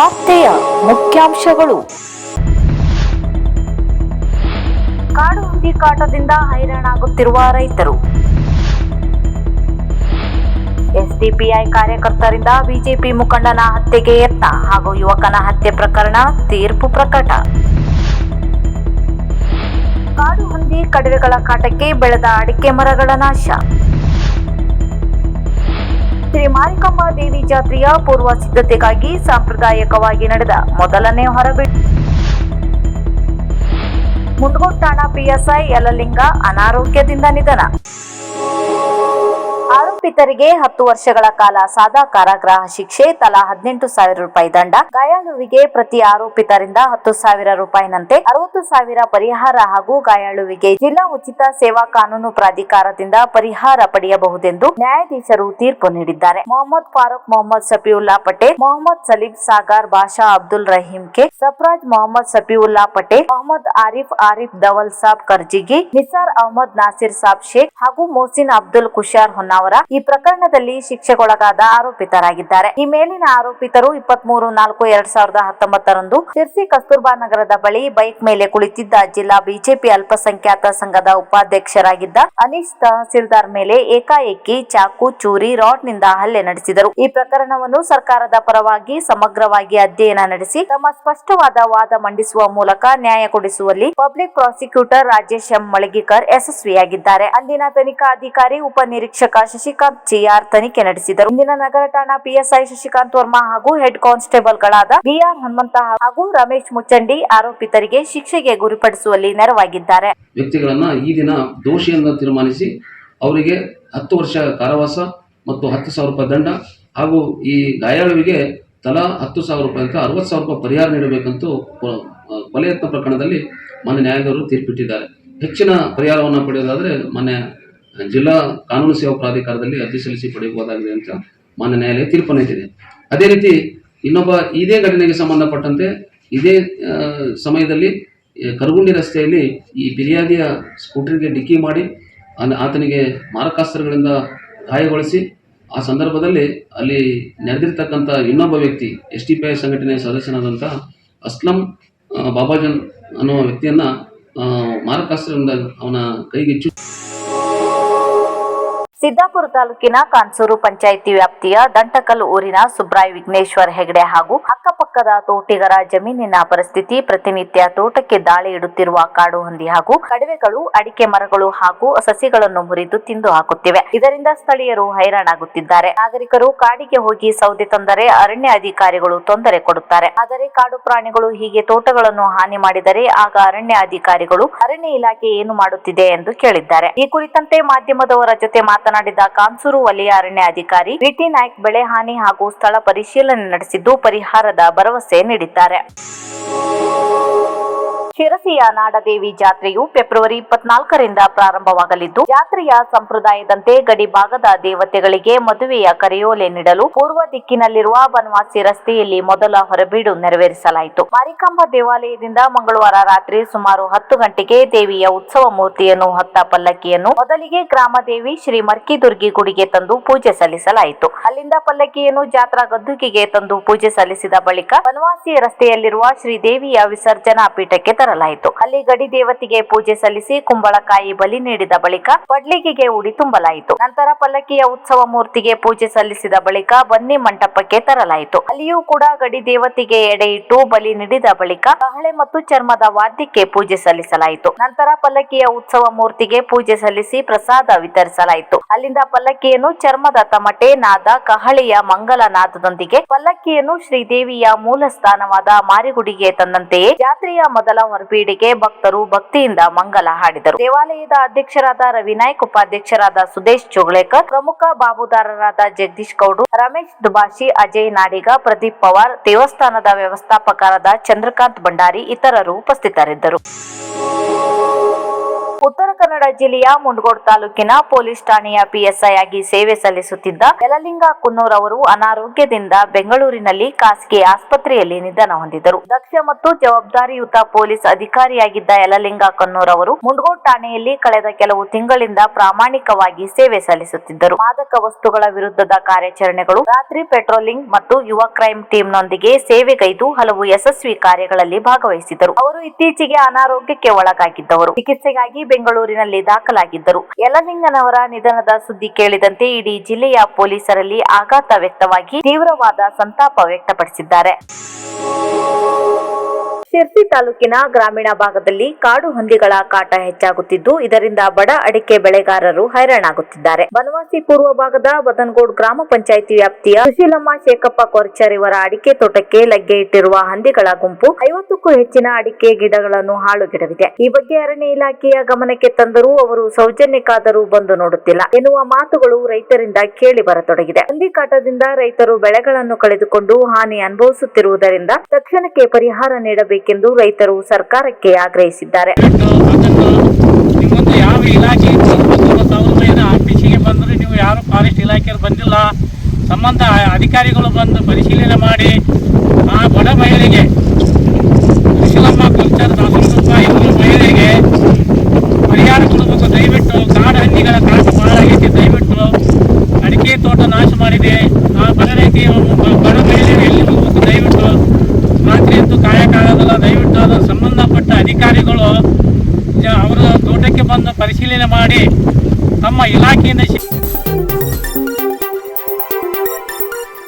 ವಾರ್ತೆಯ ಮುಖ್ಯಾಂಶಗಳು. ಕಾಡು ಹಂದಿ ಕಾಟದಿಂದ ಹೈರಾಣಾಗುತ್ತಿರುವ ರೈತರು. ಎಸ್ಡಿಪಿಐ ಕಾರ್ಯಕರ್ತರಿಂದ ಬಿಜೆಪಿ ಮುಖಂಡನ ಹತ್ಯೆಗೆ ಯತ್ನ ಹಾಗೂ ಯುವಕನ ಹತ್ಯೆ ಪ್ರಕರಣ ತೀರ್ಪು ಪ್ರಕಟ. ಕಾಡು ಹಂದಿ ಕಡವೆಗಳ ಕಾಟಕ್ಕೆ ಬೆಳೆದ ಅಡಿಕೆ ಮರಗಳ ನಾಶ. ಶ್ರೀ ಮಾರಿಕಾಂಬಾ ದೇವಿ ಜಾತ್ರೆಯ ಪೂರ್ವ ಸಿದ್ಧತೆಗಾಗಿ ಸಾಂಪ್ರದಾಯಿಕವಾಗಿ ನಡೆದ ಮೊದಲನೇ ಹೊರಬೀಳು ಮುಂಡಗೋಡ್ ಪಿಎಸ್ಐ ಯಲಲಿಂಗ ಅನಾರೋಗ್ಯದಿಂದ ನಿಧನ. ಆರೋಪಿತರಿಗೆ ಹತ್ತು ವರ್ಷಗಳ ಕಾಲ ಸಾದಾ ಕಾರಾಗೃಹ ಶಿಕ್ಷೆ, ತಲಾ ಹದಿನೆಂಟು ಸಾವಿರ ರೂಪಾಯಿ ದಂಡ. ಗಾಯಾಳುವಿಗೆ ಪ್ರತಿ ಆರೋಪಿತರಿಂದ ಹತ್ತು ಸಾವಿರ ರೂಪಾಯಿನಂತೆ ಅರವತ್ತು ಸಾವಿರ ಪರಿಹಾರ ಹಾಗೂ ಗಾಯಾಳುವಿಗೆ ಜಿಲ್ಲಾ ಉಚಿತ ಸೇವಾ ಕಾನೂನು ಪ್ರಾಧಿಕಾರದಿಂದ ಪರಿಹಾರ ಪಡೆಯಬಹುದೆಂದು ನ್ಯಾಯಾಧೀಶರು ತೀರ್ಪು ನೀಡಿದ್ದಾರೆ. ಮೊಹಮ್ಮದ್ ಫಾರೂಕ್ ಮೊಹಮ್ಮದ್ ಸಫಿಯುಲ್ಲಾ ಪಟೇಲ್, ಮೊಹಮ್ಮದ್ ಸಲೀಂ ಸಾಗರ್ ಬಾಷಾ ಅಬ್ದುಲ್ ರಹೀಂ ಕೆ, ಸಫ್ರಾಜ್ ಮೊಹಮ್ಮದ್ ಸಫಿಯುಲ್ಲಾ ಪಟೇಲ್, ಮೊಹಮ್ಮದ್ ಆರಿಫ್ ಆರಿಫ್ ದವಲ್ ಸಾಬ್ ಕರ್ಜಿಗಿ ನಿಸಾರ್ ಅಹಮದ್ ನಾಸಿರ್ ಸಾಬ್ ಶೇಖ್ ಹಾಗೂ ಮೊಹಸಿನ್ ಅಬ್ದುಲ್ ಕುಶಾರ್ ಹೊನ್ನಾವರ ಈ ಪ್ರಕರಣದಲ್ಲಿ ಶಿಕ್ಷೆಗೊಳಗಾದ ಆರೋಪಿತರಾಗಿದ್ದಾರೆ. ಈ ಮೇಲಿನ ಆರೋಪಿತರು ಇಪ್ಪತ್ಮೂರು ನಾಲ್ಕು ಎರಡ್ ಸಾವಿರದ ಹತ್ತೊಂಬತ್ತರಂದು ಶಿರ್ಸಿ ಕಸ್ತೂರ್ಬಾ ನಗರದ ಬಳಿ ಬೈಕ್ ಮೇಲೆ ಕುಳಿತಿದ್ದ ಜಿಲ್ಲಾ ಬಿಜೆಪಿ ಅಲ್ಪಸಂಖ್ಯಾತ ಸಂಘದ ಉಪಾಧ್ಯಕ್ಷರಾಗಿದ್ದ ಅನೀಶ್ ತಹಸೀಲ್ದಾರ್ ಮೇಲೆ ಏಕಾಏಕಿ ಚಾಕು, ಚೂರಿ, ರಾಡ್ನಿಂದ ಹಲ್ಲೆ ನಡೆಸಿದರು. ಈ ಪ್ರಕರಣವನ್ನು ಸರ್ಕಾರದ ಪರವಾಗಿ ಸಮಗ್ರವಾಗಿ ಅಧ್ಯಯನ ನಡೆಸಿ ತಮ್ಮ ಸ್ಪಷ್ಟವಾದ ವಾದ ಮಂಡಿಸುವ ಮೂಲಕ ನ್ಯಾಯ ಕೊಡಿಸುವಲ್ಲಿ public prosecutor Rajesh M Malagikar ಯಶಸ್ವಿಯಾಗಿದ್ದಾರೆ. ಅಂದಿನ ತನಿಖಾಧಿಕಾರಿ ಉಪನಿರೀಕ್ಷಕ ಶಶಿಕಾಂತ್ ಜಿಆರ್ ತನಿಖೆ ನಡೆಸಿದರು. ಇಂದಿನ ನಗರ ಠಾಣಾ ಪಿಎಸ್ಐ ಶಶಿಕಾಂತ್ ವರ್ಮಾ ಹಾಗೂ ಹೆಡ್ ಕಾನ್ಸ್ಟೇಬಲ್ಗಳಾದ ಬಿಆರ್ ಹನುಮಂತ ಹಾಗೂ ರಮೇಶ್ ಮುಚ್ಚಂಡಿ ಆರೋಪಿತರಿಗೆ ಶಿಕ್ಷೆಗೆ ಗುರಿಪಡಿಸುವಲ್ಲಿ ನೆರವಾಗಿದ್ದಾರೆ. ವ್ಯಕ್ತಿಗಳನ್ನು ಈ ದಿನ ದೋಷಿ ಎಂದು ತೀರ್ಮಾನಿಸಿ ಅವರಿಗೆ ಹತ್ತು ವರ್ಷ ಕಾರಾವಾಸ ಮತ್ತು ಹತ್ತು ಸಾವಿರ ರೂಪಾಯಿ ದಂಡ ಹಾಗೂ ಈ ಗಾಯಾಳುವಿಗೆ ತಲಾ ಹತ್ತು ಸಾವಿರ ರೂಪಾಯಿ ಅಂತ ಅರವತ್ತು ಸಾವಿರ ರೂಪಾಯಿ ಪರಿಹಾರ ನೀಡಬೇಕಂತೂ ಕೊಲೆಯತ್ನ ಕೊಲೆ ಯತ್ನ ಪ್ರಕರಣದಲ್ಲಿ ಮಾನ್ಯ ನ್ಯಾಯಾಲಯರು ತೀರ್ಪಿಟ್ಟಿದ್ದಾರೆ. ಹೆಚ್ಚಿನ ಪರಿಹಾರವನ್ನು ಪಡೆಯೋದಾದರೆ ಮಾನ್ಯ ಜಿಲ್ಲಾ ಕಾನೂನು ಸೇವಾ ಪ್ರಾಧಿಕಾರದಲ್ಲಿ ಅರ್ಜಿ ಸಲ್ಲಿಸಿ ಪಡೆಯಬಹುದಾಗಿದೆ ಅಂತ ಮಾನ್ಯ ನ್ಯಾಯಾಲಯ ತೀರ್ಪು ನೀಡಿದೆ ಅದೇ ರೀತಿ ಇನ್ನೊಬ್ಬ ಇದೇ ಘಟನೆಗೆ ಸಂಬಂಧಪಟ್ಟಂತೆ ಇದೇ ಸಮಯದಲ್ಲಿ ಕರಗುಂಡಿ ರಸ್ತೆಯಲ್ಲಿ ಈ ಫಿರ್ಯಾದಿಯ ಸ್ಕೂಟರ್ಗೆ ಡಿಕ್ಕಿ ಮಾಡಿ ಆತನಿಗೆ ಮಾರಕಾಸ್ತ್ರಗಳಿಂದ ಗಾಯಗೊಳಿಸಿ, ಆ ಸಂದರ್ಭದಲ್ಲಿ ಅಲ್ಲಿ ನಡೆದಿರ್ತಕ್ಕಂಥ ಇನ್ನೊಬ್ಬ ವ್ಯಕ್ತಿ ಎಸ್ ಟಿ ಪಿ ಐ ಸಂಘಟನೆಯ ಸದಸ್ಯನಾದಂಥ ಅಸ್ಲಂ ಬಾಬಾಜನ್ ಅನ್ನುವ ವ್ಯಕ್ತಿಯನ್ನು ಮಾರಕಾಸ್ತ್ರದಿಂದ ಅವನ ಕೈಗೆ ಸಿದ್ದಾಪುರ ತಾಲೂಕಿನ ಕಾನ್ಸೂರು ಪಂಚಾಯಿತಿ ವ್ಯಾಪ್ತಿಯ ದಂಟಕಲ್ ಊರಿನ ಸುಬ್ರಾಯ್ ವಿಘ್ನೇಶ್ವರ್ ಹೆಗಡೆ ಹಾಗೂ ಅಕ್ಕಪಕ್ಕದ ತೋಟಿಗರ ಜಮೀನಿನ ಪರಿಸ್ಥಿತಿ, ಪ್ರತಿನಿತ್ಯ ತೋಟಕ್ಕೆ ದಾಳಿ ಇಡುತ್ತಿರುವ ಕಾಡು ಹಂದಿ ಹಾಗೂ ಕಡವೆಗಳು, ಅಡಿಕೆ ಮರಗಳು ಹಾಗೂ ಸಸಿಗಳನ್ನು ಮುರಿದು ತಿಂದು ಹಾಕುತ್ತಿವೆ. ಇದರಿಂದ ಸ್ಥಳೀಯರು ಹೈರಾಣಾಗುತ್ತಿದ್ದಾರೆ. ನಾಗರಿಕರು ಕಾಡಿಗೆ ಹೋಗಿ ಸೌದೆ ತಂದರೆ ಅರಣ್ಯ ಅಧಿಕಾರಿಗಳು ತೊಂದರೆ ಕೊಡುತ್ತಾರೆ. ಆದರೆ ಕಾಡು ಪ್ರಾಣಿಗಳು ಹೀಗೆ ತೋಟಗಳನ್ನು ಹಾನಿ ಮಾಡಿದರೆ ಆಗ ಅರಣ್ಯ ಅಧಿಕಾರಿಗಳು ಅರಣ್ಯ ಇಲಾಖೆ ಏನು ಮಾಡುತ್ತಿದೆ ಎಂದು ಕೇಳಿದ್ದಾರೆ. ಈ ಕುರಿತಂತೆ ಮಾಧ್ಯಮದವರ ಜೊತೆ ಮಾತನಾಡಿದ ಕಾನ್ಸೂರು ವಲಯ ಅರಣ್ಯ ಅಧಿಕಾರಿ ವಿಟಿ ನಾಯ್ಕ್ ಬೆಳೆ ಹಾನಿ ಹಾಗೂ ಸ್ಥಳ ಪರಿಶೀಲನೆ ನಡೆಸಿದ್ದು ಪರಿಹಾರದ ಭರವಸೆ ನೀಡಿದ್ದಾರೆ. ಶಿರಸಿಯ ನಾಡದೇವಿ ಜಾತ್ರೆಯು ಫೆಬ್ರವರಿ ಇಪ್ಪತ್ನಾಲ್ಕರಿಂದ ಪ್ರಾರಂಭವಾಗಲಿದ್ದು, ಜಾತ್ರೆಯ ಸಂಪ್ರದಾಯದಂತೆ ಗಡಿ ಭಾಗದ ದೇವತೆಗಳಿಗೆ ಮದುವೆಯ ಕರೆಯೋಲೆ ನೀಡಲು ಪೂರ್ವ ದಿಕ್ಕಿನಲ್ಲಿರುವ ಬನವಾಸಿ ರಸ್ತೆಯಲ್ಲಿ ಮೊದಲ ಹೊರಬೀಡು ನೆರವೇರಿಸಲಾಯಿತು. ಮಾರಿಕಾಂಬ ದೇವಾಲಯದಿಂದ ಮಂಗಳವಾರ ರಾತ್ರಿ ಸುಮಾರು ಹತ್ತು ಗಂಟೆಗೆ ದೇವಿಯ ಉತ್ಸವ ಮೂರ್ತಿಯನ್ನು ಹೊತ್ತ ಪಲ್ಲಕ್ಕಿಯನ್ನು ಮೊದಲಿಗೆ ಗ್ರಾಮ ದೇವಿ ಶ್ರೀ ಮರ್ಕಿದುರ್ಗಿ ಗುಡಿಗೆ ತಂದು ಪೂಜೆ ಸಲ್ಲಿಸಲಾಯಿತು. ಅಲ್ಲಿಂದ ಪಲ್ಲಕ್ಕಿಯನ್ನು ಜಾತ್ರಾ ಗದ್ದುಗೆಗೆ ತಂದು ಪೂಜೆ ಸಲ್ಲಿಸಿದ ಬಳಿಕ ಬನವಾಸಿ ರಸ್ತೆಯಲ್ಲಿರುವ ಶ್ರೀದೇವಿಯ ವಿಸರ್ಜನಾ ಪೀಠಕ್ಕೆ ತರಲಾಯಿತು. ಅಲ್ಲಿ ಗಡಿ ದೇವತೆಗೆ ಪೂಜೆ ಸಲ್ಲಿಸಿ ಕುಂಬಳಕಾಯಿ ಬಲಿ ನೀಡಿದ ಬಳಿಕ ಪಡ್ಲಿಗೆಗೆ ಉಡಿ ತುಂಬಲಾಯಿತು. ನಂತರ ಪಲ್ಲಕ್ಕಿಯ ಉತ್ಸವ ಮೂರ್ತಿಗೆ ಪೂಜೆ ಸಲ್ಲಿಸಿದ ಬಳಿಕ ಬನ್ನಿ ಮಂಟಪಕ್ಕೆ ತರಲಾಯಿತು. ಅಲ್ಲಿಯೂ ಕೂಡ ಗಡಿ ದೇವತೆಗೆ ಇಟ್ಟು ಬಲಿ ನೀಡಿದ ಬಳಿಕ ಕಹಳೆ ಮತ್ತು ಚರ್ಮದ ವಾದ್ಯಕ್ಕೆ ಪೂಜೆ ಸಲ್ಲಿಸಲಾಯಿತು. ನಂತರ ಪಲ್ಲಕ್ಕಿಯ ಉತ್ಸವ ಮೂರ್ತಿಗೆ ಪೂಜೆ ಸಲ್ಲಿಸಿ ಪ್ರಸಾದ ವಿತರಿಸಲಾಯಿತು. ಅಲ್ಲಿಂದ ಪಲ್ಲಕ್ಕಿಯನ್ನು ಚರ್ಮದ ತಮಟೆ, ನಾದ, ಕಹಳೆಯ ಮಂಗಲ ನಾದದೊಂದಿಗೆ ಪಲ್ಲಕ್ಕಿಯನ್ನು ಶ್ರೀದೇವಿಯ ಮೂಲ ಸ್ಥಾನವಾದ ಮಾರಿಗುಡಿಗೆ ತಂದಂತೆಯೇ ಜಾತ್ರೆಯ ಮೊದಲ ಹೊರಬೀಡಿಗೆ ಭಕ್ತರು ಭಕ್ತಿಯಿಂದ ಮಂಗಲ ಹಾಡಿದರು. ದೇವಾಲಯದ ಅಧ್ಯಕ್ಷರಾದ ರವಿನಾಯ್ಕ, ಉಪಾಧ್ಯಕ್ಷರಾದ ಸುದೇಶ್ ಚೋಗ್ಳೇಕರ್ ಪ್ರಮುಖ ಬಾಬುದಾರರಾದ ಜಗದೀಶ್ ಗೌಡ್ರು, ರಮೇಶ್ ದುಬಾಶಿ, ಅಜಯ್ ನಾಡಿಗ, ಪ್ರದೀಪ್ ಪವಾರ್, ದೇವಸ್ಥಾನದ ವ್ಯವಸ್ಥಾಪಕರಾದ ಚಂದ್ರಕಾಂತ್ ಭಂಡಾರಿ ಇತರರು ಉಪಸ್ಥಿತರಿದ್ದರು. ಉತ್ತರ ಕನ್ನಡ ಜಿಲ್ಲೆಯ ಮುಂಡಗೋಡ್ ತಾಲೂಕಿನ ಪೊಲೀಸ್ ಠಾಣೆಯ ಪಿಎಸ್ಐ ಆಗಿ ಸೇವೆ ಸಲ್ಲಿಸುತ್ತಿದ್ದ ಯಲಲಿಂಗ ಕುನ್ನೂರ್ ಅವರು ಅನಾರೋಗ್ಯದಿಂದ ಬೆಂಗಳೂರಿನಲ್ಲಿ ಖಾಸಗಿ ಆಸ್ಪತ್ರೆಯಲ್ಲಿ ನಿಧನ ಹೊಂದಿದರು. ದಕ್ಷ ಮತ್ತು ಜವಾಬ್ದಾರಿಯುತ ಪೊಲೀಸ್ ಅಧಿಕಾರಿಯಾಗಿದ್ದ ಯಲಲಿಂಗ ಕನ್ನೂರ್ ಅವರು ಮುಂಡಗೋಡ್ ಠಾಣೆಯಲ್ಲಿ ಕಳೆದ ಕೆಲವು ತಿಂಗಳಿಂದ ಪ್ರಾಮಾಣಿಕವಾಗಿ ಸೇವೆ ಸಲ್ಲಿಸುತ್ತಿದ್ದರು. ಮಾದಕ ವಸ್ತುಗಳ ವಿರುದ್ಧದ ಕಾರ್ಯಾಚರಣೆಗಳು, ರಾತ್ರಿ ಪೆಟ್ರೋಲಿಂಗ್ ಮತ್ತು ಯುವ ಕ್ರೈಂ ಟೀಮ್ನೊಂದಿಗೆ ಸೇವೆಗೈದು ಹಲವು ಯಶಸ್ವಿ ಕಾರ್ಯಗಳಲ್ಲಿ ಭಾಗವಹಿಸಿದರು. ಅವರು ಇತ್ತೀಚೆಗೆ ಅನಾರೋಗ್ಯಕ್ಕೆ ಒಳಗಾಗಿದ್ದವರು. ಚಿಕಿತ್ಸೆಗಾಗಿ ಬೆಂಗಳೂರಿನಲ್ಲಿ ದಾಖಲಾಗಿದ್ದರು. ಯಲಲಿಂಗನವರ ನಿಧನದ ಸುದ್ದಿ ಕೇಳಿದಂತೆ ಇಡೀ ಜಿಲ್ಲೆಯ ಪೊಲೀಸರಲ್ಲಿ ಆಘಾತ ವ್ಯಕ್ತವಾಗಿ ತೀವ್ರವಾದ ಸಂತಾಪ ವ್ಯಕ್ತಪಡಿಸಿದ್ದಾರೆ. ಶಿರ್ಸಿ ತಾಲೂಕಿನ ಗ್ರಾಮೀಣ ಭಾಗದಲ್ಲಿ ಕಾಡು ಹಂದಿಗಳ ಕಾಟ ಹೆಚ್ಚಾಗುತ್ತಿದ್ದು, ಇದರಿಂದ ಬಡ ಅಡಿಕೆ ಬೆಳೆಗಾರರು ಹೈರಾಣಾಗುತ್ತಿದ್ದಾರೆ. ಬನವಾಸಿ ಪೂರ್ವ ಭಾಗದ ಬದನಗೋಡ್ ಗ್ರಾಮ ಪಂಚಾಯಿತಿ ವ್ಯಾಪ್ತಿಯ ಸುಶೀಲಮ್ಮ ಶೇಖಪ್ಪ ಕೊರ್ಚರ್ ಇವರ ಅಡಿಕೆ ತೋಟಕ್ಕೆ ಲಗ್ಗೆ ಇಟ್ಟಿರುವ ಹಂದಿಗಳ ಗುಂಪು ಐವತ್ತಕ್ಕೂ ಹೆಚ್ಚಿನ ಅಡಿಕೆ ಗಿಡಗಳನ್ನು ಹಾಳುಗೆಡವಿದೆ. ಈ ಬಗ್ಗೆ ಅರಣ್ಯ ಇಲಾಖೆಯ ಗಮನಕ್ಕೆ ತಂದರೂ ಅವರು ಸೌಜನ್ಯಕ್ಕಾದರೂ ಬಂದು ನೋಡುತ್ತಿಲ್ಲ ಎನ್ನುವ ಮಾತುಗಳು ರೈತರಿಂದ ಕೇಳಿ ಬರತೊಡಗಿದೆ. ಹಂದಿ ಕಾಟದಿಂದ ರೈತರು ಬೆಳೆಗಳನ್ನು ಕಳೆದುಕೊಂಡು ಹಾನಿ ಅನುಭವಿಸುತ್ತಿರುವುದರಿಂದ ತಕ್ಷಣಕ್ಕೆ ಪರಿಹಾರ ನೀಡಬೇಕೆಂದು ರೈತರು ಸರ್ಕಾರಕ್ಕೆ ಆಗ್ರಹಿಸಿದ್ದಾರೆ. ಯಾವ ಇಲಾಖೆ ಆಫೀಸಿಗೆ ಬಂದರೂ ನೀವು ಯಾರು ಫಾರೆಸ್ಟ್ ಇಲಾಖೆಯವರು ಬಂದಿಲ್ಲ. ಸಂಬಂಧ ಅಧಿಕಾರಿಗಳು ಬಂದು ಪರಿಶೀಲನೆ ಮಾಡಿ ಆ ಬಡ ಮಹಿಳೆಗೆ ಕುಶಲಮ್ಮ ಕುಲ್ಚರ್ ದಾಸನಪ್ಪ ಇವರು ಮಹಿಳೆಗೆ ಪರಿಹಾರ ಕೊಡಬೇಕು ದಯವಿಟ್ಟು ಕಾಡು ಹಂದಿಗಳ ಕಾಟ ಬಹಳಾಗೈತಿ ದಯವಿಟ್ಟು ಅಡಿಕೆ ತೋಟ ನಾಶ ಮಾಡಿದೆ ಆ ಬಡ ರೈತಿ ಬಡ ಮಹಿಳೆಯರು ಎಲ್ಲಿ ಹೋಗ್ಬೇಕು ದಯವಿಟ್ಟು ರಾತ್ರಿ ಎದ್ದು ಕಾಯಕ್ಕಾಗೋದಿಲ್ಲ ದಯವಿಟ್ಟು ಅದರ ಸಂಬಂಧಪಟ್ಟ ಅಧಿಕಾರಿಗಳು ಜ- ಅವರ ತೋಟಕ್ಕೆ ಬಂದು ಪರಿಶೀಲನೆ ಮಾಡಿ ತಮ್ಮ ಇಲಾಖೆಯಿಂದ